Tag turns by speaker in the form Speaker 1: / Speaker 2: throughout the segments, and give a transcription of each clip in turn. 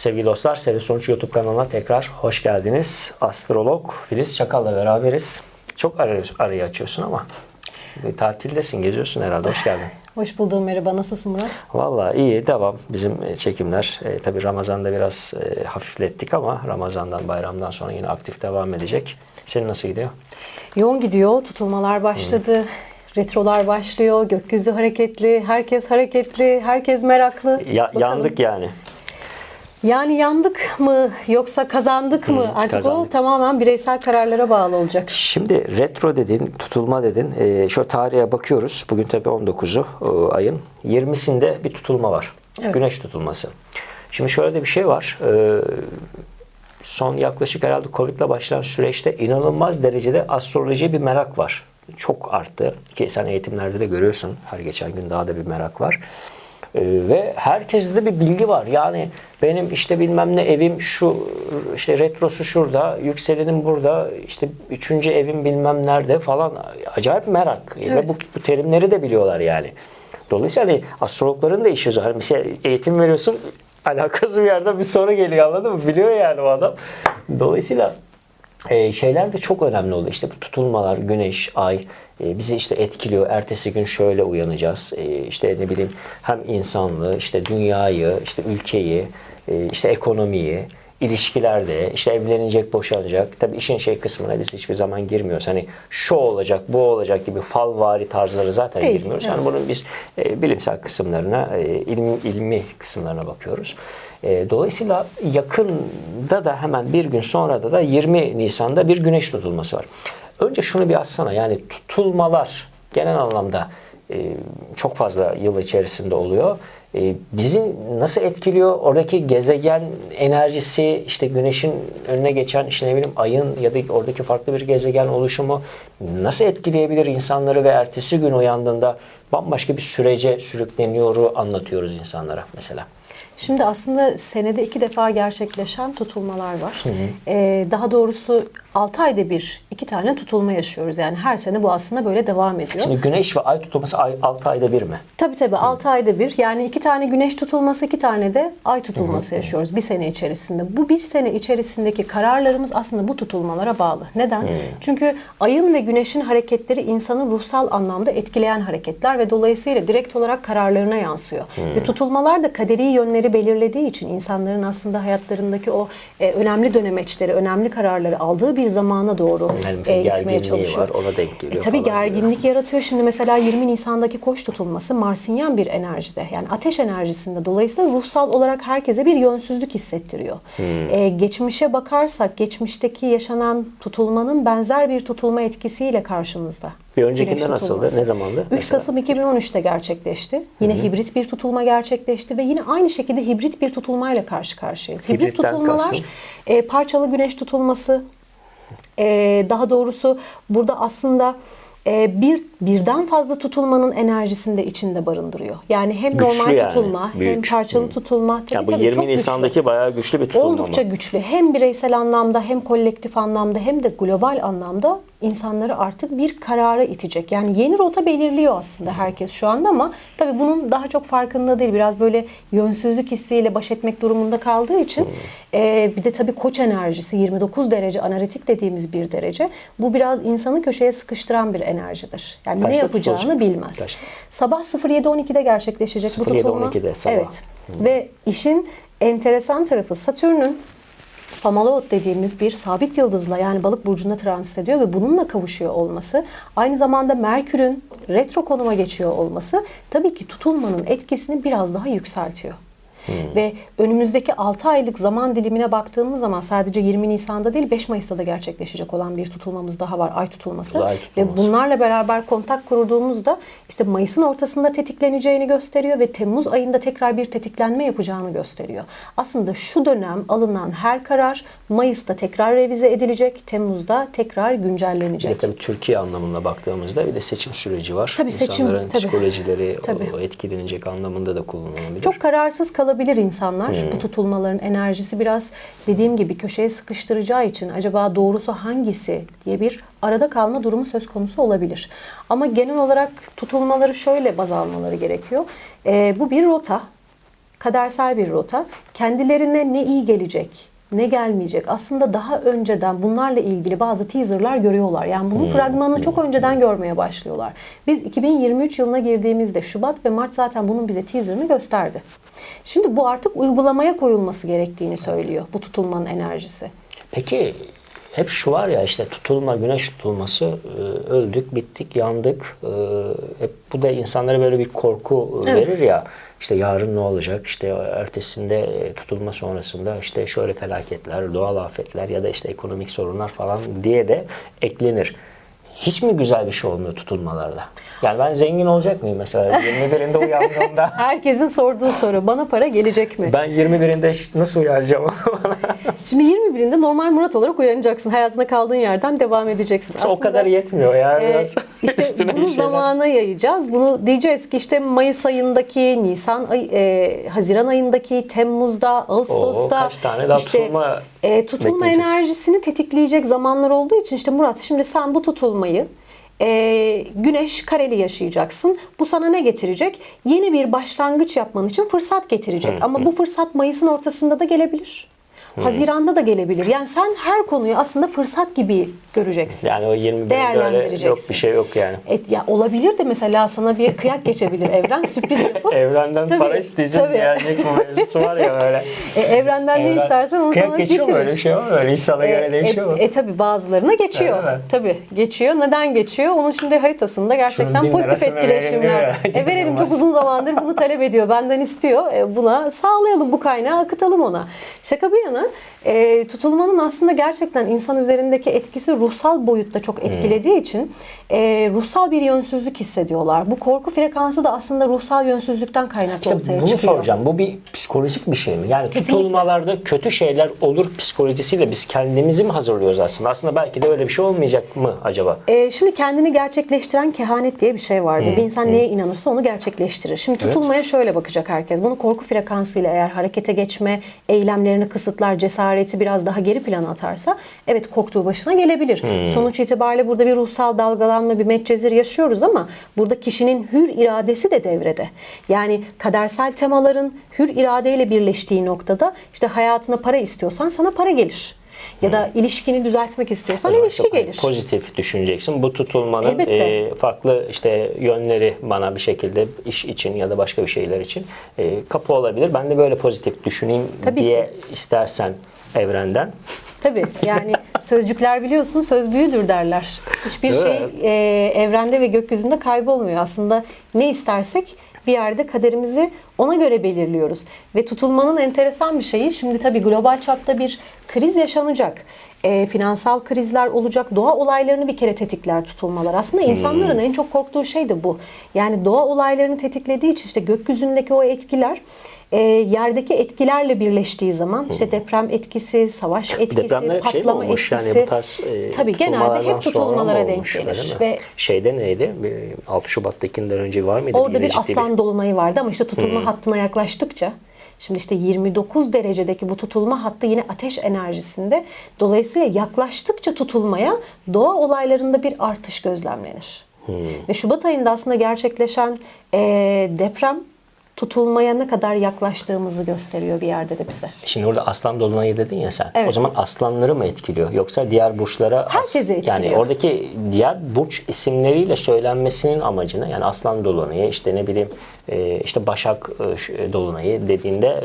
Speaker 1: Sevgili dostlar, Seri Sonuç YouTube kanalına tekrar hoş geldiniz. Astrolog Filiz Çakal'la beraberiz. Çok arayı, arayı açıyorsun ama bir tatildesin, geziyorsun herhalde. Hoş geldin.
Speaker 2: Hoş buldum merhaba. Nasılsın Murat?
Speaker 1: Vallahi iyi, devam. Bizim e, çekimler. E, tabii Ramazan'da biraz e, hafiflettik ama Ramazan'dan, bayramdan sonra yine aktif devam edecek. Senin nasıl gidiyor?
Speaker 2: Yoğun gidiyor. Tutulmalar başladı. Retrolar başlıyor. Gökyüzü hareketli. Herkes hareketli. Herkes meraklı.
Speaker 1: Ya,
Speaker 2: Bakalım.
Speaker 1: yandık yani.
Speaker 2: Yani yandık mı yoksa kazandık mı? Artık o
Speaker 1: kazandık.
Speaker 2: tamamen bireysel kararlara bağlı olacak.
Speaker 1: Şimdi retro dedin, tutulma dedin. Ee, şu tarihe bakıyoruz. Bugün tabii 19'u e, ayın. 20'sinde bir tutulma var.
Speaker 2: Evet.
Speaker 1: Güneş tutulması. Şimdi şöyle de bir şey var. Ee, son yaklaşık herhalde Covid'le başlayan süreçte inanılmaz derecede astrolojiye bir merak var. Çok arttı. Ki sen eğitimlerde de görüyorsun. Her geçen gün daha da bir merak var. Ee, ve herkeste de bir bilgi var. Yani benim işte bilmem ne evim şu işte retrosu şurada, yükselenim burada, işte üçüncü evim bilmem nerede falan. Acayip merak. Ve
Speaker 2: Evet.
Speaker 1: bu, bu terimleri de biliyorlar yani. Dolayısıyla hani astrologların da işi zor. Hani mesela eğitim veriyorsun alakası bir yerden bir soru geliyor anladın mı? Biliyor yani o adam. Dolayısıyla e, şeyler de çok önemli oldu. İşte bu tutulmalar, güneş, ay e, bizi işte etkiliyor. Ertesi gün şöyle uyanacağız. E, işte ne bileyim hem insanlığı, işte dünyayı, işte ülkeyi, e, işte ekonomiyi, ilişkilerde işte evlenecek, boşanacak. Tabii işin şey kısmına biz hiçbir zaman girmiyoruz. Hani şu olacak, bu olacak gibi falvari tarzları zaten
Speaker 2: Değil,
Speaker 1: girmiyoruz.
Speaker 2: evet.
Speaker 1: Yani bunun biz e, bilimsel kısımlarına, e, ilmi, ilmi kısımlarına bakıyoruz. E, dolayısıyla yakında da hemen bir gün sonra da da 20 Nisan'da bir güneş tutulması var. Önce şunu bir açsana yani tutulmalar genel anlamda e, çok fazla yıl içerisinde oluyor. E, bizi nasıl etkiliyor? Oradaki gezegen enerjisi, işte güneşin önüne geçen işte ne bileyim ayın ya da oradaki farklı bir gezegen oluşumu nasıl etkileyebilir insanları ve ertesi gün uyandığında bambaşka bir sürece sürükleniyoru anlatıyoruz insanlara mesela.
Speaker 2: Şimdi aslında senede iki defa gerçekleşen tutulmalar var. Ee, daha doğrusu 6 ayda bir iki tane tutulma yaşıyoruz. Yani her sene bu aslında böyle devam ediyor.
Speaker 1: Şimdi güneş ve ay tutulması ay, 6 ayda bir mi?
Speaker 2: Tabii tabii 6 ayda bir. Yani iki tane güneş tutulması, iki tane de ay tutulması yaşıyoruz bir sene içerisinde. Bu bir sene içerisindeki kararlarımız aslında bu tutulmalara bağlı. Neden? Çünkü ayın ve güneşin hareketleri insanın ruhsal anlamda etkileyen hareketler ve dolayısıyla direkt olarak kararlarına yansıyor. Ve tutulmalar da kaderi yönleri belirlediği için insanların aslında hayatlarındaki o e, önemli dönemeçleri, önemli kararları aldığı bir zamana doğru
Speaker 1: Yani
Speaker 2: e, gitmeye çalışıyor.
Speaker 1: var, ona denk geliyor
Speaker 2: E, tabii gerginlik yaratıyor. Şimdi mesela 20 Nisan'daki koç tutulması Marsinyen bir enerjide. Yani ateş enerjisinde. Dolayısıyla ruhsal olarak herkese bir yönsüzlük hissettiriyor.
Speaker 1: Hmm.
Speaker 2: E, geçmişe bakarsak geçmişteki yaşanan tutulmanın benzer bir tutulma etkisiyle karşımızda.
Speaker 1: Bir öncekinde nasıldı? Ne zamandı
Speaker 2: 3
Speaker 1: mesela?
Speaker 2: Kasım 2013'te gerçekleşti. Yine hibrit bir tutulma gerçekleşti ve yine aynı şekilde hibrit bir tutulmayla karşı karşıyayız. Hibrit
Speaker 1: Hibritten
Speaker 2: tutulmalar e, parçalı güneş tutulması, ee, daha doğrusu burada aslında e, bir birden fazla tutulmanın enerjisini de içinde barındırıyor. Yani hem
Speaker 1: Güçlü
Speaker 2: normal
Speaker 1: yani,
Speaker 2: tutulma hem
Speaker 1: büyük.
Speaker 2: parçalı tutulma. Tabii
Speaker 1: Ya bu
Speaker 2: tabii
Speaker 1: 20
Speaker 2: çok güçlü.
Speaker 1: Nisan'daki bayağı güçlü bir tutulma
Speaker 2: Oldukça
Speaker 1: mı?
Speaker 2: güçlü. Hem bireysel anlamda hem kolektif anlamda hem de global anlamda insanları artık bir karara itecek. Yani yeni rota belirliyor aslında herkes şu anda ama tabii bunun daha çok farkında değil. Biraz böyle yönsüzlük hissiyle baş etmek durumunda kaldığı için e, bir de tabii koç enerjisi 29 derece analitik dediğimiz bir derece. Bu biraz insanı köşeye sıkıştıran bir enerjidir. Yani ne
Speaker 1: Kaçta
Speaker 2: yapacağını
Speaker 1: tutulacak?
Speaker 2: bilmez.
Speaker 1: Kaçta?
Speaker 2: Sabah 07.12'de gerçekleşecek bu
Speaker 1: 07.12'de
Speaker 2: tutulma.
Speaker 1: sabah.
Speaker 2: Evet. Ve işin enteresan tarafı Satürn'ün Famalaot dediğimiz bir sabit yıldızla yani balık burcuna transit ediyor ve bununla kavuşuyor olması aynı zamanda Merkür'ün retro konuma geçiyor olması tabii ki tutulmanın etkisini biraz daha yükseltiyor. Ve önümüzdeki 6 aylık zaman dilimine baktığımız zaman sadece 20 Nisan'da değil 5 Mayıs'ta da gerçekleşecek olan bir tutulmamız daha var. Ay tutulması.
Speaker 1: Ay tutulması.
Speaker 2: Ve bunlarla beraber kontak kurduğumuzda işte Mayıs'ın ortasında tetikleneceğini gösteriyor ve Temmuz ayında tekrar bir tetiklenme yapacağını gösteriyor. Aslında şu dönem alınan her karar Mayıs'ta tekrar revize edilecek, Temmuz'da tekrar
Speaker 1: Bir de
Speaker 2: güncellenecek.
Speaker 1: tabii Türkiye anlamında baktığımızda bir de seçim süreci var.
Speaker 2: Tabii seçim,
Speaker 1: İnsanların
Speaker 2: tabii.
Speaker 1: psikolojileri
Speaker 2: Tabii.
Speaker 1: etkilenecek anlamında da kullanılabilir.
Speaker 2: Çok kararsız kalabilir insanlar. Bu tutulmaların enerjisi biraz dediğim gibi köşeye sıkıştıracağı için acaba doğrusu hangisi diye bir arada kalma durumu söz konusu olabilir. Ama genel olarak tutulmaları şöyle baz almaları gerekiyor. Ee, bu bir rota. kadersel bir rota. Kendilerine ne iyi gelecek, ne gelmeyecek. Aslında daha önceden bunlarla ilgili bazı teaserlar görüyorlar. Yani bunun fragmanını çok önceden görmeye başlıyorlar. Biz 2023 yılına girdiğimizde Şubat ve Mart zaten bunun bize teaserını gösterdi. Şimdi bu artık uygulamaya koyulması gerektiğini söylüyor bu tutulmanın enerjisi.
Speaker 1: Peki hep şu var ya işte tutulma, güneş tutulması e, öldük, bittik, yandık. E, Hep bu da insanlara böyle bir korku e,
Speaker 2: Evet.
Speaker 1: verir ya. İşte yarın ne olacak? İşte ertesinde tutulma sonrasında işte şöyle felaketler, doğal afetler ya da işte ekonomik sorunlar falan diye de eklenir. Hiç mi güzel bir şey olmuyor tutulmalarda? Yani ben zengin olacak mıyım mesela 21'inde uyandığımda?
Speaker 2: Herkesin sorduğu soru bana para gelecek mi?
Speaker 1: Ben 21'inde nasıl uyanacağım?
Speaker 2: Şimdi 21'inde normal Murat olarak uyanacaksın. Hayatına kaldığın yerden devam edeceksin.
Speaker 1: o kadar yetmiyor yani biraz
Speaker 2: işte
Speaker 1: üstüne
Speaker 2: bunu zamana yayacağız. Bunu diyeceğiz ki işte Mayıs ayındaki, Nisan ay, e, Haziran ayındaki, Temmuz'da, Ağustos'ta
Speaker 1: Oo, kaç tane daha
Speaker 2: işte,
Speaker 1: tutulma
Speaker 2: e, tutulma enerjisini tetikleyecek zamanlar olduğu için işte Murat şimdi sen bu tutulmayı e, güneş kareli yaşayacaksın. Bu sana ne getirecek? Yeni bir başlangıç yapman için fırsat getirecek. Ama bu fırsat Mayıs'ın ortasında da gelebilir. Haziran'da da gelebilir. Yani sen her konuyu aslında fırsat gibi göreceksin.
Speaker 1: Yani o 21'de öyle
Speaker 2: Değerlendireceksin.
Speaker 1: yok bir şey yok yani.
Speaker 2: Et ya olabilir de mesela sana bir kıyak geçebilir evren sürpriz yapıp
Speaker 1: Evrenden
Speaker 2: Tabii,
Speaker 1: para isteyeceğiz
Speaker 2: tabii.
Speaker 1: gelecek bu mevzusu var ya böyle.
Speaker 2: e, evrenden ne
Speaker 1: Evren-
Speaker 2: istersen onu
Speaker 1: Kıyak
Speaker 2: sana
Speaker 1: geçiyor
Speaker 2: getirir.
Speaker 1: öyle bir şey var? Öyle insana göre
Speaker 2: E,
Speaker 1: değişiyor mu?
Speaker 2: e, e tabi bazılarına geçiyor.
Speaker 1: Öyle?
Speaker 2: Tabii geçiyor. Neden geçiyor? Onun şimdi haritasında gerçekten
Speaker 1: Şunun bin
Speaker 2: pozitif etkileşimler.
Speaker 1: ya.
Speaker 2: E, verelim çok uzun zamandır bunu talep ediyor. Benden istiyor. E, buna sağlayalım bu kaynağı akıtalım ona. Şaka bir yana e, tutulmanın aslında gerçekten insan üzerindeki etkisi ruhsal boyutta çok etkilediği için e, ruhsal bir yönsüzlük hissediyorlar. Bu korku frekansı da aslında ruhsal yönsüzlükten kaynaklı
Speaker 1: İşte
Speaker 2: ortaya
Speaker 1: bunu
Speaker 2: çıkıyor.
Speaker 1: soracağım. Bu bir psikolojik bir şey mi? Yani
Speaker 2: Kesinlikle.
Speaker 1: tutulmalarda kötü şeyler olur psikolojisiyle biz kendimizi mi hazırlıyoruz aslında? Aslında belki de öyle bir şey olmayacak mı acaba?
Speaker 2: Ee, şimdi kendini gerçekleştiren kehanet diye bir şey vardır. Bir insan neye inanırsa onu gerçekleştirir. Şimdi tutulmaya şöyle bakacak herkes. Bunu korku frekansıyla eğer harekete geçme, eylemlerini kısıtlar, cesareti biraz daha geri plana atarsa evet korktuğu başına gelebilir. Sonuç itibariyle burada bir ruhsal dalgalanma, bir medcezir yaşıyoruz ama burada kişinin hür iradesi de devrede. Yani kadersel temaların hür iradeyle birleştiği noktada işte hayatına para istiyorsan sana para gelir. Ya da ilişkini düzeltmek istiyorsan
Speaker 1: zaman
Speaker 2: ilişki
Speaker 1: çok hani
Speaker 2: gelir.
Speaker 1: Pozitif düşüneceksin. Bu tutulmanın
Speaker 2: Elbette.
Speaker 1: e, farklı işte yönleri bana bir şekilde iş için ya da başka bir şeyler için e, kapı olabilir. Ben de böyle pozitif düşüneyim
Speaker 2: Tabii
Speaker 1: diye
Speaker 2: ki.
Speaker 1: istersen evrenden.
Speaker 2: Tabii yani sözcükler biliyorsun söz büyüdür derler. Hiçbir
Speaker 1: Değil
Speaker 2: şey
Speaker 1: mi?
Speaker 2: e, evrende ve gökyüzünde kaybolmuyor. Aslında ne istersek bir yerde kaderimizi ona göre belirliyoruz. Ve tutulmanın enteresan bir şeyi şimdi tabii global çapta bir kriz yaşanacak. E, finansal krizler olacak. Doğa olaylarını bir kere tetikler tutulmalar. Aslında insanların en çok korktuğu şey de bu. Yani doğa olaylarını tetiklediği için işte gökyüzündeki o etkiler e, yerdeki etkilerle birleştiği zaman işte deprem etkisi, savaş etkisi,
Speaker 1: Depremler şey
Speaker 2: patlama
Speaker 1: olmuş?
Speaker 2: etkisi.
Speaker 1: Yani bu tarz e,
Speaker 2: tabii genelde hep tutulmalara denk
Speaker 1: olmuş,
Speaker 2: gelir ve
Speaker 1: Şeyde neydi? Bir 6 Şubat'takinden önce var mıydı?
Speaker 2: orada bir
Speaker 1: ciddi
Speaker 2: aslan dolunayı vardı ama işte tutulma hattına yaklaştıkça Şimdi işte 29 derecedeki bu tutulma hattı yine ateş enerjisinde. Dolayısıyla yaklaştıkça tutulmaya doğa olaylarında bir artış gözlemlenir. Ve Şubat ayında aslında gerçekleşen eee, deprem tutulmaya ne kadar yaklaştığımızı gösteriyor bir yerde de bize.
Speaker 1: Şimdi orada aslan dolunayı dedin ya sen.
Speaker 2: Evet.
Speaker 1: O zaman aslanları mı etkiliyor? Yoksa diğer burçlara
Speaker 2: Herkesi etkiliyor.
Speaker 1: Yani oradaki diğer burç isimleriyle söylenmesinin amacına yani aslan dolunayı işte ne bileyim işte başak e, ş- dolunayı dediğinde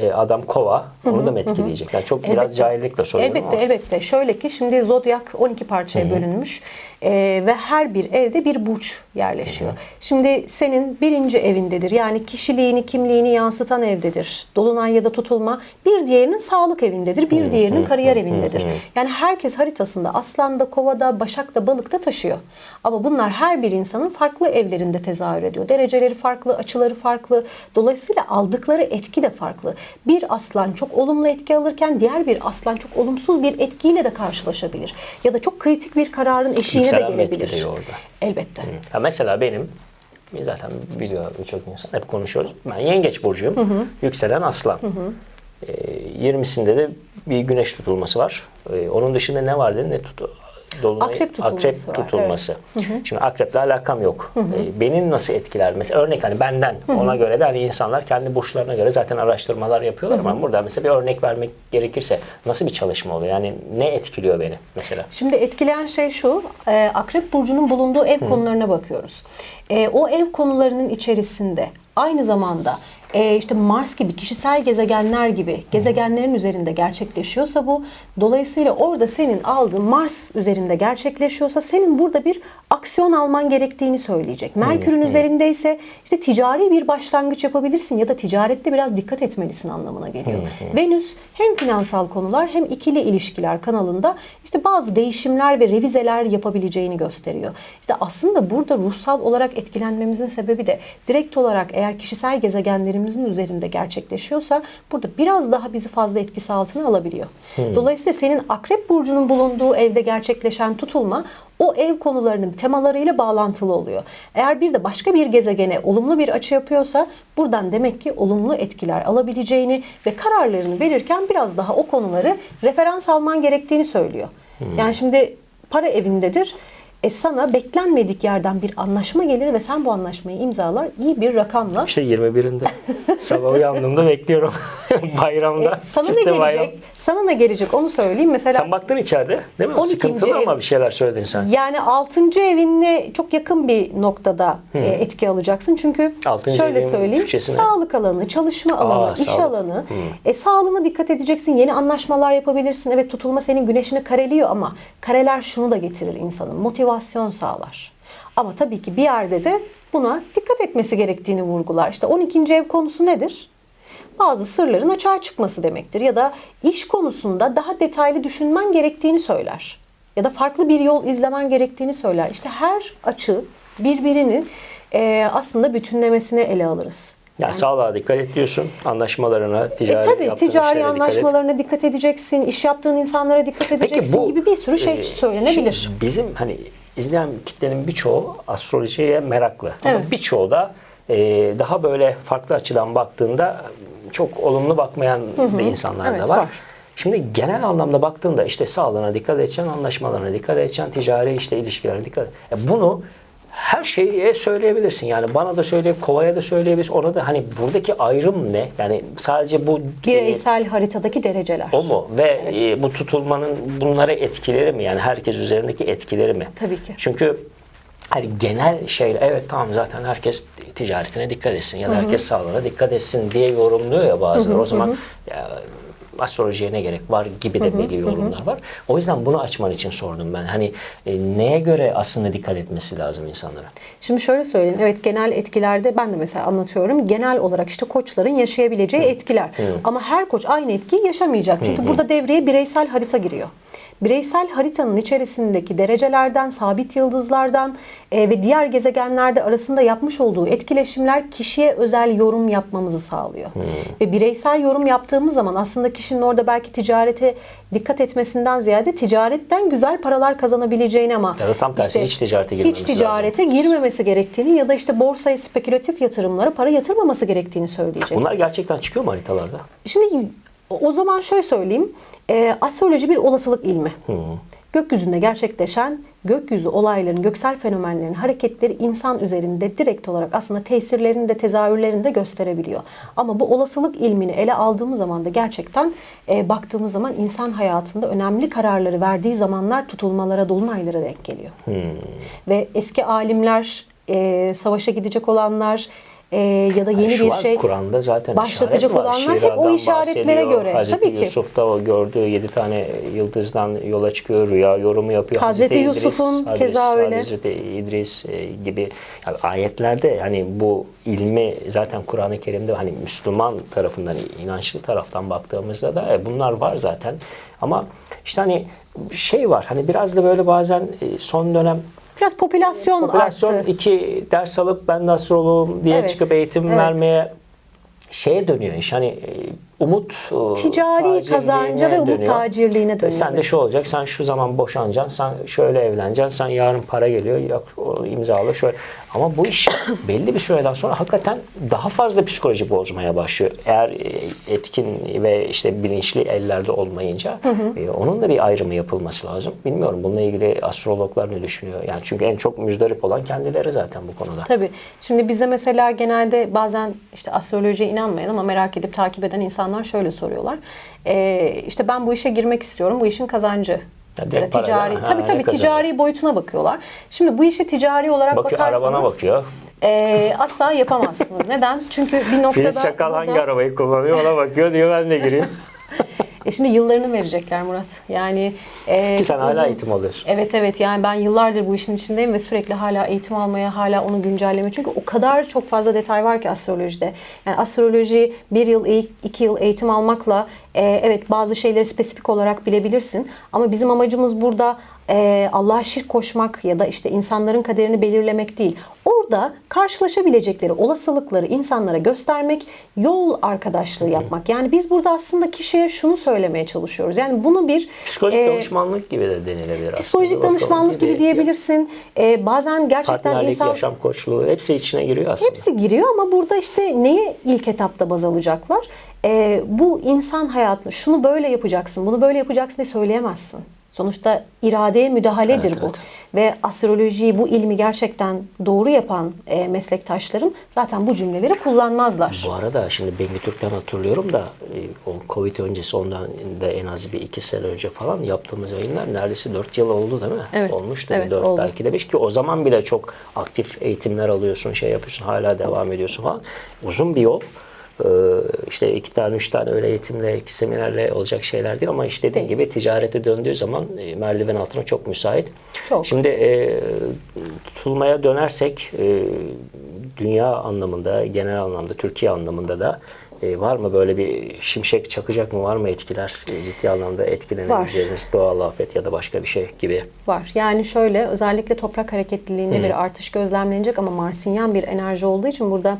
Speaker 1: e, adam kova onu da mı etkileyecek? Yani çok biraz
Speaker 2: Elbette.
Speaker 1: cahillikle soruyorum
Speaker 2: Elbette
Speaker 1: ama.
Speaker 2: elbette. Şöyle ki şimdi zodyak 12 parçaya bölünmüş Ee, ve her bir evde bir burç yerleşiyor. Şimdi senin birinci evindedir. Yani kişiliğini, kimliğini yansıtan evdedir. Dolunay ya da tutulma. Bir diğerinin sağlık evindedir. Bir diğerinin kariyer evindedir. Yani herkes haritasında aslanda, kovada, başakta, balıkta taşıyor. Ama bunlar her bir insanın farklı evlerinde tezahür ediyor. Dereceleri farklı, açıları farklı. Dolayısıyla aldıkları etki de farklı. Bir aslan çok olumlu etki alırken diğer bir aslan çok olumsuz bir etkiyle de karşılaşabilir. Ya da çok kritik bir kararın eşiğine de
Speaker 1: Yükselen
Speaker 2: gelebilir.
Speaker 1: orada?
Speaker 2: Elbette.
Speaker 1: Ya mesela benim zaten biliyor birçok insan hep konuşuyoruz. Ben yengeç burcuyum. Yükselen aslan. Ee, 20'sinde de bir güneş tutulması var. Ee, onun dışında ne var dedi? Ne tut Dolunay
Speaker 2: Akrep tutulması var,
Speaker 1: tutulması. Şimdi akreple alakam yok. E, Beni nasıl etkiler? Mesela örnek hani benden ona göre de hani insanlar kendi burçlarına göre zaten araştırmalar yapıyorlar ama burada mesela bir örnek vermek gerekirse nasıl bir çalışma oluyor? Yani ne etkiliyor beni mesela?
Speaker 2: Şimdi etkileyen şey şu, e, Akrep Burcu'nun bulunduğu ev konularına bakıyoruz. E, o ev konularının içerisinde aynı zamanda e, işte Mars gibi kişisel gezegenler gibi gezegenlerin üzerinde gerçekleşiyorsa bu dolayısıyla orada senin aldığın Mars üzerinde gerçekleşiyorsa senin burada bir aksiyon alman gerektiğini söyleyecek. Merkür'ün üzerindeyse işte ticari bir başlangıç yapabilirsin ya da ticarette biraz dikkat etmelisin anlamına geliyor. Venüs hem finansal konular hem ikili ilişkiler kanalında işte bazı değişimler ve revizeler yapabileceğini gösteriyor. İşte aslında burada ruhsal olarak etkilenmemizin sebebi de direkt olarak eğer kişisel gezegenlerimizin üzerinde gerçekleşiyorsa burada biraz daha bizi fazla etkisi altına alabiliyor. Dolayısıyla senin akrep burcunun bulunduğu evde gerçekleşen tutulma o ev konularının temalarıyla bağlantılı oluyor. Eğer bir de başka bir gezegene olumlu bir açı yapıyorsa buradan demek ki olumlu etkiler alabileceğini ve kararlarını verirken biraz daha o konuları referans alman gerektiğini söylüyor. Yani şimdi para evindedir. E sana beklenmedik yerden bir anlaşma gelir ve sen bu anlaşmayı imzalar iyi bir rakamla.
Speaker 1: İşte 21'inde sabah uyandığımda bekliyorum bayramda.
Speaker 2: E, sana ne gelecek?
Speaker 1: bayram.
Speaker 2: Sana ne gelecek onu söyleyeyim. Mesela
Speaker 1: Sen baktın içeride değil mi?
Speaker 2: 12.
Speaker 1: Sıkıntılı
Speaker 2: ev-
Speaker 1: ama bir şeyler söyledin sen.
Speaker 2: Yani 6. evinle çok yakın bir noktada e, etki alacaksın. Çünkü
Speaker 1: Altıncı
Speaker 2: şöyle
Speaker 1: evin
Speaker 2: söyleyeyim.
Speaker 1: Türkçesi ne?
Speaker 2: Sağlık alanı, çalışma alanı, iş
Speaker 1: sağlık.
Speaker 2: alanı. E, sağlığına dikkat edeceksin. Yeni anlaşmalar yapabilirsin. Evet tutulma senin güneşini kareliyor ama kareler şunu da getirir insanın. Motivasyon sağlar. Ama tabii ki bir yerde de buna dikkat etmesi gerektiğini vurgular. İşte 12. ev konusu nedir? bazı sırların açığa çıkması demektir. Ya da iş konusunda daha detaylı düşünmen gerektiğini söyler. Ya da farklı bir yol izlemen gerektiğini söyler. İşte her açı birbirini e, aslında bütünlemesine ele alırız.
Speaker 1: Yani sağlığa dikkat et diyorsun. Anlaşmalarına,
Speaker 2: E
Speaker 1: ticari
Speaker 2: tabii
Speaker 1: yaptığın
Speaker 2: ticari
Speaker 1: işlere dikkat
Speaker 2: anlaşmalarına dikkat edeceksin, iş yaptığın insanlara dikkat edeceksin gibi bir sürü şey
Speaker 1: e,
Speaker 2: söylenebilir.
Speaker 1: bizim hani izleyen kitlenin birçoğu astrolojiye meraklı. Ama
Speaker 2: Evet.
Speaker 1: birçoğu da e, daha böyle farklı açıdan baktığında çok olumlu bakmayan da insanlar
Speaker 2: Evet,
Speaker 1: da var.
Speaker 2: var.
Speaker 1: Şimdi genel anlamda baktığında işte sağlığına dikkat edeceksin, anlaşmalarına dikkat edeceksin, ticari işte ilişkilerine dikkat et. E bunu her şeye söyleyebilirsin. Yani bana da söyleyip kovaya da söyleyebilirsin. Ona da hani buradaki ayrım ne? Yani sadece bu e,
Speaker 2: Bireysel haritadaki dereceler.
Speaker 1: o mu? Ve e, bu tutulmanın bunlara etkileri mi? Yani herkes üzerindeki etkileri mi?
Speaker 2: Tabii ki.
Speaker 1: Çünkü hani genel şeyler evet tamam zaten herkes ticaretine dikkat etsin ya da herkes sağlığına dikkat etsin diye yorumluyor ya bazıları. O zaman ya, astrolojiye ne gerek var gibi de belli yorumlar var. O yüzden bunu açman için sordum ben. Hani e, neye göre aslında dikkat etmesi lazım insanlara?
Speaker 2: Şimdi şöyle söyleyeyim. Evet genel etkilerde ben de mesela anlatıyorum. Genel olarak işte koçların yaşayabileceği etkiler. Ama her koç aynı etkiyi yaşamayacak. Çünkü burada devreye bireysel harita giriyor. Bireysel haritanın içerisindeki derecelerden, sabit yıldızlardan e, ve diğer gezegenlerde arasında yapmış olduğu etkileşimler kişiye özel yorum yapmamızı sağlıyor. Ve bireysel yorum yaptığımız zaman aslında kişinin orada belki ticarete dikkat etmesinden ziyade ticaretten güzel paralar kazanabileceğini ama
Speaker 1: Ya da tam tersi, hiç ticarete girmemesi
Speaker 2: hiç ticarete girmemesi gerektiğini ya da işte borsaya spekülatif yatırımlara para yatırmaması gerektiğini söyleyecek.
Speaker 1: Bunlar gerçekten çıkıyor mu haritalarda?
Speaker 2: Şimdi o zaman şöyle söyleyeyim. E, astroloji bir olasılık ilmi. Gökyüzünde gerçekleşen gökyüzü olayların, göksel fenomenlerin hareketleri insan üzerinde direkt olarak aslında tesirlerini de tezahürlerini de gösterebiliyor. Ama bu olasılık ilmini ele aldığımız zaman da gerçekten e, baktığımız zaman insan hayatında önemli kararları verdiği zamanlar tutulmalara, dolunaylara denk geliyor. Ve eski alimler, e, savaşa gidecek olanlar e, ya da yeni
Speaker 1: şu
Speaker 2: bir şey
Speaker 1: Kur'an'da zaten
Speaker 2: başlatacak olanlar hep o işaretlere göre.
Speaker 1: Hazreti
Speaker 2: Tabii ki.
Speaker 1: Yusuf da o gördüğü yedi tane yıldızdan yola çıkıyor, rüya yorumu yapıyor.
Speaker 2: Hazreti
Speaker 1: İdris,
Speaker 2: Yusuf'un
Speaker 1: Hazreti-
Speaker 2: keza öyle.
Speaker 1: Hazreti İdris e, gibi yani ayetlerde hani bu ilmi zaten Kur'an-ı Kerim'de hani Müslüman tarafından, inançlı taraftan baktığımızda da e, bunlar var zaten. Ama işte hani şey var hani biraz da böyle bazen e, son dönem
Speaker 2: Biraz popülasyon,
Speaker 1: Popülasyon
Speaker 2: arttı.
Speaker 1: iki ders alıp ben de astroloğum diye
Speaker 2: Evet,
Speaker 1: çıkıp eğitim
Speaker 2: evet.
Speaker 1: vermeye şeye dönüyor iş. Hani e, umut e,
Speaker 2: Ticari kazanca ve umut
Speaker 1: dönüyor.
Speaker 2: tacirliğine dönüyor.
Speaker 1: Sen de şu olacak, sen şu zaman boşanacaksın, sen şöyle evleneceksin, sen yarın para geliyor, yok o imzalı şöyle. Ama bu iş belli bir süreden sonra hakikaten daha fazla psikoloji bozmaya başlıyor. Eğer e, etkin ve işte bilinçli ellerde olmayınca e, onun da bir ayrımı yapılması lazım. Bilmiyorum bununla ilgili astrologlar ne düşünüyor? Yani çünkü en çok müzdarip olan kendileri zaten bu konuda.
Speaker 2: Tabii. Şimdi bize mesela genelde bazen işte astrolojiye inanmayan ama merak edip takip eden insanlar şöyle soruyorlar. Ee, işte ben bu işe girmek istiyorum. Bu işin kazancı.
Speaker 1: Ya
Speaker 2: Ya
Speaker 1: direkt
Speaker 2: da
Speaker 1: para
Speaker 2: ticari?
Speaker 1: Ha,
Speaker 2: tabii tabii
Speaker 1: kazanıyor?
Speaker 2: ticari boyutuna bakıyorlar. Şimdi bu işi ticari olarak
Speaker 1: Bakıyor
Speaker 2: bakarsanız
Speaker 1: arabana bakıyor.
Speaker 2: e, asla yapamazsınız. Neden? Çünkü bir noktada
Speaker 1: Filiz Çakal hangi
Speaker 2: burada-
Speaker 1: arabayı kullanıyor ona bakıyor diyor ben de gireyim.
Speaker 2: E şimdi yıllarını verecekler Murat. Yani e,
Speaker 1: Ki sen hala
Speaker 2: uzun-
Speaker 1: eğitim alıyorsun.
Speaker 2: Evet evet yani ben yıllardır bu işin içindeyim ve sürekli hala eğitim almaya, hala onu güncelleme. Çünkü o kadar çok fazla detay var ki astrolojide. Yani astroloji bir yıl, iki yıl eğitim almakla e, evet bazı şeyleri spesifik olarak bilebilirsin. Ama bizim amacımız burada e, Allah'a şirk koşmak ya da işte insanların kaderini belirlemek değil. Orada karşılaşabilecekleri olasılıkları insanlara göstermek, yol arkadaşlığı yapmak. Yani biz burada aslında kişiye şunu söylemeye çalışıyoruz. Yani bunu bir
Speaker 1: Psikolojik
Speaker 2: e,
Speaker 1: danışmanlık gibi de denilebilir aslında.
Speaker 2: Psikolojik danışmanlık gibi diyebilirsin. Ee, bazen gerçekten
Speaker 1: Partnerlik,
Speaker 2: insan
Speaker 1: yaşam koçluğu hepsi içine giriyor aslında.
Speaker 2: hepsi giriyor ama burada işte neyi ilk etapta baz alacaklar? Ee, bu insan hayatını şunu böyle yapacaksın, bunu böyle yapacaksın diye söyleyemezsin. Sonuçta iradeye müdahaledir
Speaker 1: Evet,
Speaker 2: bu.
Speaker 1: evet.
Speaker 2: Ve astrolojiyi, bu ilmi gerçekten doğru yapan e, meslektaşlarım zaten bu cümleleri kullanmazlar.
Speaker 1: Bu arada şimdi Bengi Türk'ten hatırlıyorum da e, o Covid öncesi ondan da en az bir iki sene önce falan yaptığımız yayınlar neredeyse 4 yıl oldu değil mi?
Speaker 2: Evet,
Speaker 1: Olmuştu.
Speaker 2: evet,
Speaker 1: 4
Speaker 2: oldu.
Speaker 1: belki de 5 ki o zaman bile çok aktif eğitimler alıyorsun, şey yapıyorsun, hala devam ediyorsun falan. Uzun bir yol. Ee, işte iki tane, üç tane öyle eğitimle, iki seminerle olacak şeyler değil ama işte dediğin
Speaker 2: Değil.
Speaker 1: gibi ticarete döndüğü zaman e, merdiven altına çok müsait.
Speaker 2: Çok.
Speaker 1: Şimdi e, tutulmaya dönersek e, dünya anlamında, genel anlamda, Türkiye anlamında da e, var mı böyle bir şimşek çakacak mı? Var mı etkiler? Ciddi anlamda etkilenebileceğiniz doğal afet ya da başka bir şey gibi.
Speaker 2: Var. Yani şöyle özellikle toprak hareketliliğinde bir artış gözlemlenecek ama Marsinyan bir enerji olduğu için burada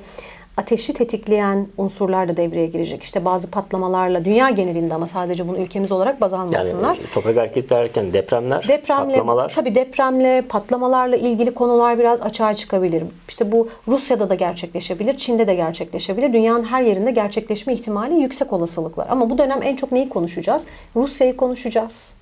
Speaker 2: ateşi tetikleyen unsurlar da devreye girecek. İşte bazı patlamalarla dünya genelinde ama sadece bunu ülkemiz olarak baz
Speaker 1: Yani
Speaker 2: almasınlar.
Speaker 1: e, toprak hareketi derken depremler,
Speaker 2: Depremle,
Speaker 1: patlamalar.
Speaker 2: tabii depremle, patlamalarla ilgili konular biraz açığa çıkabilir. İşte bu Rusya'da da gerçekleşebilir, Çin'de de gerçekleşebilir. Dünyanın her yerinde gerçekleşme ihtimali yüksek olasılıklar. Ama bu dönem en çok neyi konuşacağız? Rusya'yı konuşacağız.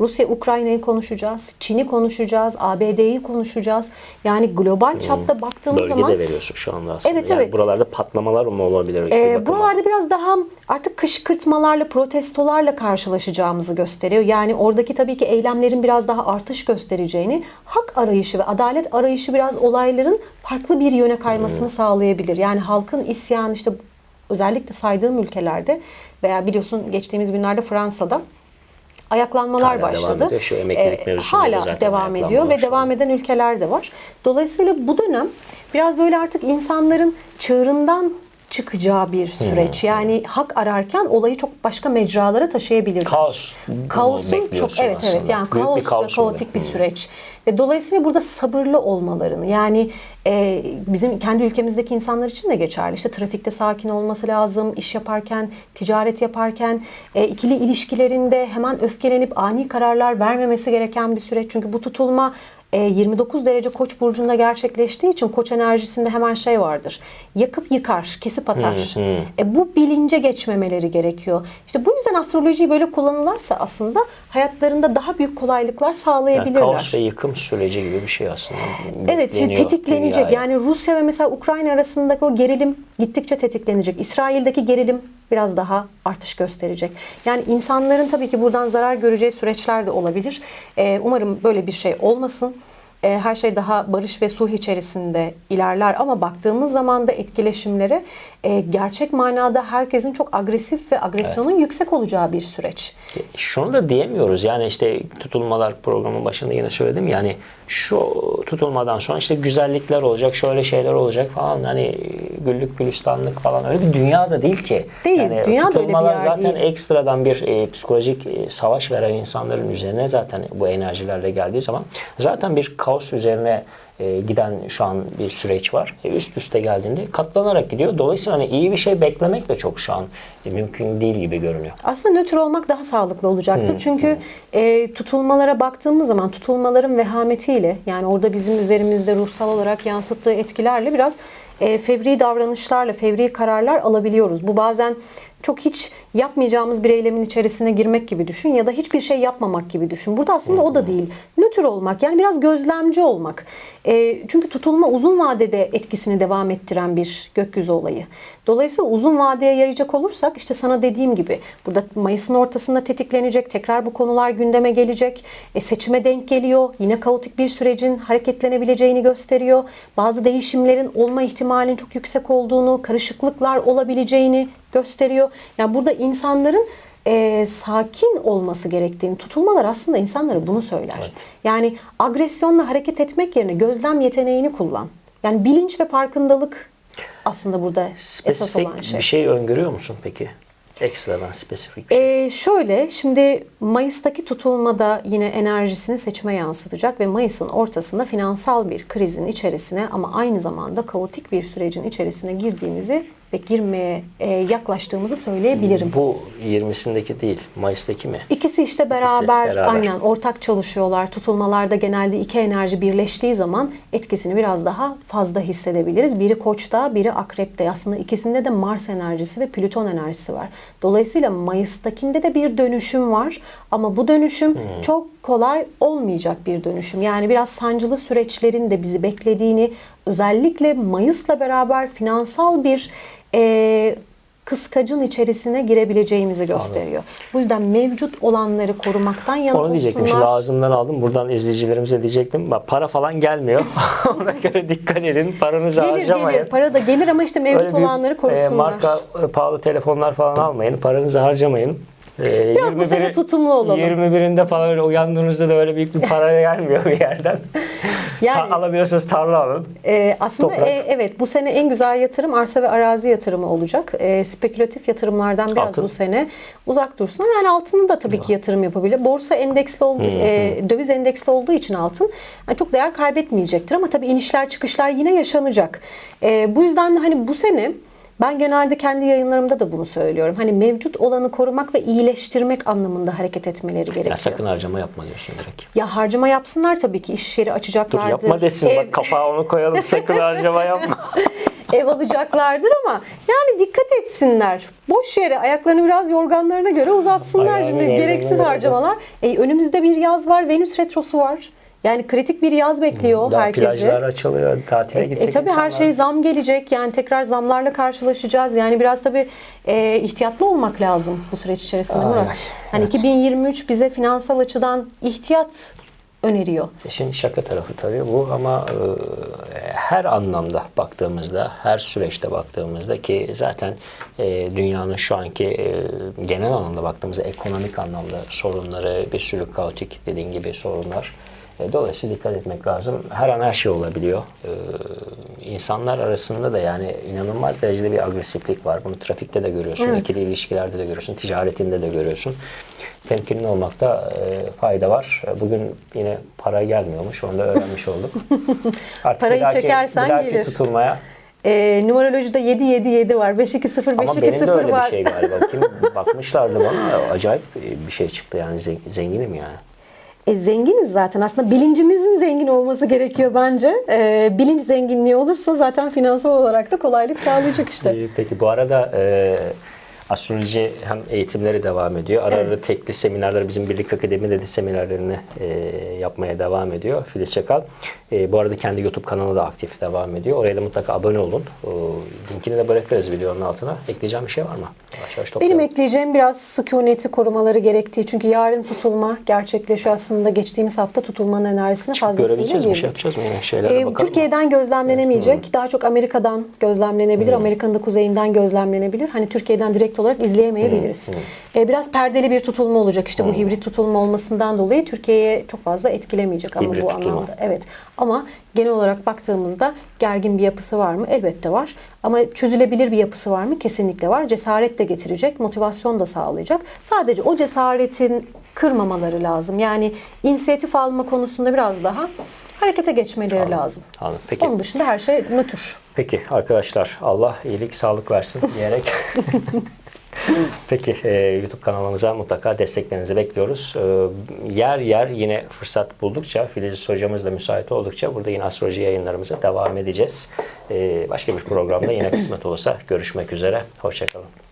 Speaker 2: Rusya, Ukrayna'yı konuşacağız, Çin'i konuşacağız, ABD'yi konuşacağız. Yani global çapta baktığımız
Speaker 1: Bölge
Speaker 2: zaman
Speaker 1: de veriyorsun şu anda aslında.
Speaker 2: Evet,
Speaker 1: yani
Speaker 2: evet.
Speaker 1: buralarda patlamalar mı olabilir?
Speaker 2: Ee, buralarda biraz daha artık kışkırtmalarla, protestolarla karşılaşacağımızı gösteriyor. Yani oradaki tabii ki eylemlerin biraz daha artış göstereceğini, hak arayışı ve adalet arayışı biraz olayların farklı bir yöne kaymasını
Speaker 1: Hmm.
Speaker 2: sağlayabilir. Yani halkın isyanı işte özellikle saydığım ülkelerde veya biliyorsun geçtiğimiz günlerde Fransa'da ayaklanmalar
Speaker 1: Hala devam
Speaker 2: başladı.
Speaker 1: ediyor. Şu emeklilik da
Speaker 2: hala
Speaker 1: zaten
Speaker 2: devam ediyor ve devam eden ülkeler de var. Dolayısıyla bu dönem biraz böyle artık insanların çığırından çıkacağı bir süreç. Yani hak ararken olayı çok başka mecralara taşıyabilirler.
Speaker 1: Kaos
Speaker 2: Kaosun çok evet evet
Speaker 1: aslında?
Speaker 2: yani
Speaker 1: Büyük bir
Speaker 2: kaos ve
Speaker 1: kaos
Speaker 2: kaotik
Speaker 1: oluyor.
Speaker 2: bir süreç. Ve dolayısıyla burada sabırlı olmalarını yani e, bizim kendi ülkemizdeki insanlar için de geçerli. İşte trafikte sakin olması lazım, iş yaparken, ticaret yaparken, e, ikili ilişkilerinde hemen öfkelenip ani kararlar vermemesi gereken bir süreç. Çünkü bu tutulma 29 derece koç burcunda gerçekleştiği için koç enerjisinde hemen şey vardır. Yakıp yıkar, kesip atar. E, bu bilince geçmemeleri gerekiyor. İşte bu yüzden astrolojiyi böyle kullanırlarsa aslında hayatlarında daha büyük kolaylıklar
Speaker 1: yani
Speaker 2: sağlayabilirler.
Speaker 1: kaos ve yıkım süreci gibi bir şey aslında.
Speaker 2: Evet tetiklenecek.
Speaker 1: dünyaya.
Speaker 2: Yani Rusya ve mesela Ukrayna arasındaki o gerilim gittikçe tetiklenecek. İsrail'deki gerilim biraz daha artış gösterecek. Yani insanların tabii ki buradan zarar göreceği süreçler de olabilir. Ee, umarım böyle bir şey olmasın. Ee, her şey daha barış ve sulh içerisinde ilerler ama baktığımız zaman da etkileşimlere e, gerçek manada herkesin çok agresif ve agresyonun yüksek olacağı bir süreç.
Speaker 1: Şunu da diyemiyoruz yani işte tutulmalar programın başında yine söyledim yani şu tutulmadan sonra işte güzellikler olacak, şöyle şeyler olacak falan hani güllük gülistanlık falan öyle bir dünya da değil ki.
Speaker 2: Değil,
Speaker 1: Yani
Speaker 2: dünya da öyle bir yer
Speaker 1: zaten
Speaker 2: değil.
Speaker 1: ekstradan bir e, psikolojik e, savaş veren insanların üzerine zaten bu enerjilerle geldiği zaman zaten bir kaos üzerine e, giden şu an bir süreç var. E, üst üste geldiğinde katlanarak gidiyor. Dolayısıyla hani iyi bir şey beklemek de çok şu an e, mümkün değil gibi görünüyor.
Speaker 2: Aslında nötr olmak daha sağlıklı olacaktır. Çünkü e, tutulmalara baktığımız zaman tutulmaların vehametiyle yani orada bizim üzerimizde ruhsal olarak yansıttığı etkilerle biraz e, fevri davranışlarla, fevri kararlar alabiliyoruz. Bu bazen çok hiç yapmayacağımız bir eylemin içerisine girmek gibi düşün ya da hiçbir şey yapmamak gibi düşün. Burada aslında o da değil. Nötr olmak yani biraz gözlemci olmak. E, çünkü tutulma uzun vadede etkisini devam ettiren bir gökyüzü olayı. Dolayısıyla uzun vadeye yayacak olursak işte sana dediğim gibi burada Mayıs'ın ortasında tetiklenecek. Tekrar bu konular gündeme gelecek. E, seçime denk geliyor. Yine kaotik bir sürecin hareketlenebileceğini gösteriyor. Bazı değişimlerin olma ihtimalinin çok yüksek olduğunu, karışıklıklar olabileceğini gösteriyor. Yani burada insanların e, sakin olması gerektiğini, tutulmalar aslında insanlara bunu söyler. Yani agresyonla hareket etmek yerine gözlem yeteneğini kullan. Yani bilinç ve farkındalık aslında burada esas
Speaker 1: Spesifik
Speaker 2: olan şey.
Speaker 1: bir şey öngörüyor musun peki? Ekstradan spesifik bir şey.
Speaker 2: Ee, şöyle şimdi Mayıs'taki tutulmada yine enerjisini seçime yansıtacak ve Mayıs'ın ortasında finansal bir krizin içerisine ama aynı zamanda kaotik bir sürecin içerisine girdiğimizi ve girmeye e, yaklaştığımızı söyleyebilirim.
Speaker 1: Bu 20'sindeki değil, Mayıs'taki mi?
Speaker 2: İkisi işte beraber,
Speaker 1: beraber.
Speaker 2: aynen ortak çalışıyorlar. Tutulmalarda genelde iki enerji birleştiği zaman etkisini biraz daha fazla hissedebiliriz. Biri Koç'ta, biri Akrep'te. Aslında ikisinde de Mars enerjisi ve Plüton enerjisi var. Dolayısıyla Mayıs'takinde de bir dönüşüm var. Ama bu dönüşüm çok kolay olmayacak bir dönüşüm. Yani biraz sancılı süreçlerin de bizi beklediğini, özellikle Mayıs'la beraber finansal bir e, kıskacın içerisine girebileceğimizi gösteriyor. Bu yüzden mevcut olanları korumaktan yana
Speaker 1: Onu diyecektim. Şimdi
Speaker 2: olsunlar.
Speaker 1: ağzımdan aldım. Buradan izleyicilerimize diyecektim. Bak para falan gelmiyor. Ona göre dikkat edin. Paranızı
Speaker 2: Gelir
Speaker 1: harcamayın.
Speaker 2: gelir. Para da gelir ama işte mevcut
Speaker 1: Öyle
Speaker 2: olanları
Speaker 1: e,
Speaker 2: korusunlar.
Speaker 1: marka e, pahalı telefonlar falan almayın. Paranızı harcamayın. E,
Speaker 2: Biraz bu sene
Speaker 1: 21'i
Speaker 2: tutumlu olalım.
Speaker 1: 21'inde falan öyle uyandığınızda da öyle büyük bir para gelmiyor bir yerden.
Speaker 2: Yani-
Speaker 1: Ta- alabiliyorsanız tarla alın.
Speaker 2: Ee, aslında
Speaker 1: Toprak.
Speaker 2: e, evet bu sene en güzel yatırım arsa ve arazi yatırımı olacak. Ee, spekülatif yatırımlardan biraz
Speaker 1: Altın.
Speaker 2: bu sene uzak dursunlar. Yani altını da tabii ki yatırım yapabilir. Borsa endeksli olduğu, e, döviz endeksli olduğu için altın yani çok değer kaybetmeyecektir ama tabii inişler çıkışlar yine yaşanacak. Ee, bu yüzden de hani bu sene ben genelde kendi yayınlarımda da bunu söylüyorum. Hani mevcut olanı korumak ve iyileştirmek anlamında hareket etmeleri gerekiyor.
Speaker 1: Ya sakın harcama yapma diyorsun direkt.
Speaker 2: Ya harcama yapsınlar tabii ki iş yeri
Speaker 1: Dur
Speaker 2: açacaklardır.
Speaker 1: yapma desin.
Speaker 2: Ev-
Speaker 1: Bak kapağı onu koyalım. Sakın harcama yapma.
Speaker 2: ev alacaklardır ama yani dikkat etsinler. Boş yere ayaklarını biraz yorganlarına göre uzatsınlar.
Speaker 1: Ayağını
Speaker 2: Şimdi gereksiz harcamalar. E, önümüzde bir yaz var. Venüs retrosu var. Yani kritik bir yaz bekliyor
Speaker 1: Daha
Speaker 2: herkesi.
Speaker 1: plajlar açılıyor. Tatile
Speaker 2: E,
Speaker 1: gidecek
Speaker 2: e tabii her
Speaker 1: insanlar.
Speaker 2: şey zam gelecek. Yani tekrar zamlarla karşılaşacağız. Yani biraz tabii e, ihtiyatlı olmak lazım bu süreç içerisinde
Speaker 1: Ay,
Speaker 2: Murat. Hani
Speaker 1: evet.
Speaker 2: 2023 bize finansal açıdan ihtiyat öneriyor.
Speaker 1: İşin şaka tarafı tabii bu ama e, her anlamda baktığımızda, her süreçte baktığımızda ki zaten e, dünyanın şu anki e, genel anlamda baktığımızda ekonomik anlamda sorunları, bir sürü kaotik dediğin gibi sorunlar. E, dolayısıyla dikkat etmek lazım. Her an her şey olabiliyor. E, insanlar arasında da yani inanılmaz derecede bir agresiflik var. Bunu trafikte de görüyorsun,
Speaker 2: Evet.
Speaker 1: ikili ilişkilerde de görüyorsun, ticaretinde de görüyorsun. Temkinli olmakta e, fayda var. E, Bugün yine para gelmiyormuş. Onu da öğrenmiş olduk. Artık
Speaker 2: Parayı
Speaker 1: bir dahaki-
Speaker 2: çekersen
Speaker 1: bir dahaki
Speaker 2: gelir.
Speaker 1: tutulmaya.
Speaker 2: E, numerolojide 777 var. 520
Speaker 1: Ama benim de
Speaker 2: 520
Speaker 1: öyle
Speaker 2: var.
Speaker 1: bir şey galiba. Kim bakmışlardı bana acayip bir şey çıktı yani Zen- zenginim yani.
Speaker 2: E, zenginiz zaten. Aslında bilincimizin zengin olması gerekiyor bence. E, bilinç zenginliği olursa zaten finansal olarak da kolaylık sağlayacak işte.
Speaker 1: Peki bu arada e, astroloji hem eğitimleri devam ediyor. Ara ara tekli seminerler bizim Birlik Akademi'de de seminerlerini e, yapmaya devam ediyor. Filiz Çakal. E, bu arada kendi YouTube kanalı da aktif devam ediyor. Oraya da mutlaka abone olun. O, linkini de bırakırız videonun altına. Ekleyeceğim bir şey var mı? Yavaş yavaş
Speaker 2: Benim ekleyeceğim biraz sükuneti korumaları gerektiği. Çünkü yarın tutulma gerçekleşiyor aslında. Geçtiğimiz hafta tutulmanın enerjisine fazlasıyla
Speaker 1: Görebileceğiz mi? Bir
Speaker 2: girdik.
Speaker 1: şey yapacağız mı? Yine şeylere bakalım.
Speaker 2: Türkiye'den gözlemlenemeyecek. Daha çok Amerika'dan gözlemlenebilir. Amerika'nın da kuzeyinden gözlemlenebilir. Hani Türkiye'den direkt olarak izleyemeyebiliriz. Ee, biraz perdeli bir tutulma olacak. İşte bu hibrit tutulma olmasından dolayı Türkiye'ye çok fazla etkilemeyecek ama
Speaker 1: Hibrit
Speaker 2: bu
Speaker 1: tutulma.
Speaker 2: anlamda. Evet. Ama genel olarak baktığımızda gergin bir yapısı var mı? Elbette var. Ama çözülebilir bir yapısı var mı? Kesinlikle var. Cesaret de getirecek, motivasyon da sağlayacak. Sadece o cesaretin kırmamaları lazım. Yani inisiyatif alma konusunda biraz daha harekete geçmeleri lazım.
Speaker 1: Anladım. Peki.
Speaker 2: Onun dışında her şey nötr.
Speaker 1: Peki arkadaşlar Allah iyilik sağlık versin diyerek Peki e, YouTube kanalımıza mutlaka desteklerinizi bekliyoruz. E, yer yer yine fırsat buldukça Filiz hocamız da müsait oldukça burada yine astroloji yayınlarımıza devam edeceğiz. E, başka bir programda yine kısmet olursa görüşmek üzere. Hoşçakalın.